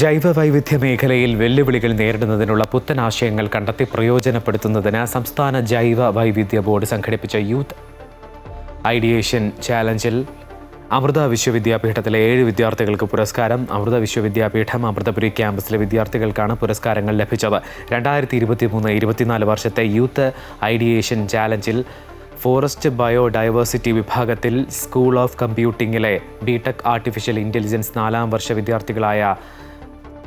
ജൈവ വൈവിധ്യ മേഖലയിൽ വെല്ലുവിളികൾ നേരിടുന്നതിനുള്ള പുത്തൻ ആശയങ്ങൾ കണ്ടെത്തി പ്രയോജനപ്പെടുത്തുന്നതിന് സംസ്ഥാന ജൈവ വൈവിധ്യ ബോർഡ് സംഘടിപ്പിച്ച യൂത്ത് ഐഡിയേഷൻ ചാലഞ്ചിൽ അമൃത വിശ്വവിദ്യാപീഠത്തിലെ ഏഴ് വിദ്യാർത്ഥികൾക്ക് പുരസ്കാരം അമൃത വിശ്വവിദ്യാപീഠം അമൃതപുരി ക്യാമ്പസിലെ വിദ്യാർത്ഥികൾക്കാണ് പുരസ്കാരങ്ങൾ ലഭിച്ചത്. രണ്ടായിരത്തി ഇരുപത്തി മൂന്ന് ഇരുപത്തിനാല് വർഷത്തെ യൂത്ത് ഐഡിയേഷൻ ചാലഞ്ചിൽ ഫോറസ്റ്റ് ബയോഡൈവേഴ്സിറ്റി വിഭാഗത്തിൽ സ്കൂൾ ഓഫ് കമ്പ്യൂട്ടിങ്ങിലെ ബിടെക് ആർട്ടിഫിഷ്യൽ ഇന്റലിജൻസ് നാലാം വർഷ വിദ്യാർത്ഥികളായ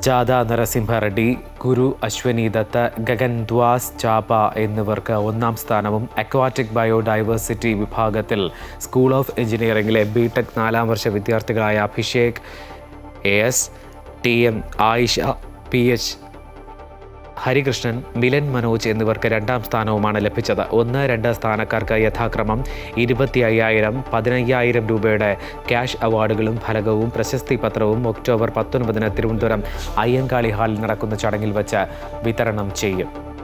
ജാഥ നരസിംഹ റെഡ്ഡി ഗുരു അശ്വനി ദത്ത് ഗഗൻ ദ്വാസ് ചാപ്പ എന്നിവർക്ക് ഒന്നാം സ്ഥാനവും അക്വാറ്റിക് ബയോഡൈവേഴ്സിറ്റി വിഭാഗത്തിൽ സ്കൂൾ ഓഫ് എഞ്ചിനീയറിംഗിലെ ബി ടെക് നാലാം വർഷ വിദ്യാർത്ഥികളായ Abhishek A S T M Ayisha P H Harikrishnan Milan Manoj എന്നിവർക്ക് രണ്ടാം സ്ഥാനവുമാണ് ലഭിച്ചത്. ഒന്ന് രണ്ട് സ്ഥാനക്കാർക്ക് യഥാക്രമം ഇരുപത്തി അയ്യായിരം പതിനയ്യായിരം രൂപയുടെ ക്യാഷ് അവാർഡുകളും ഫലകവും പ്രശസ്തി പത്രവും ഒക്ടോബർ പത്തൊൻപതിന് തിരുവനന്തപുരം അയ്യങ്കാളി ഹാളിൽ നടക്കുന്ന ചടങ്ങിൽ വച്ച് വിതരണം ചെയ്യും.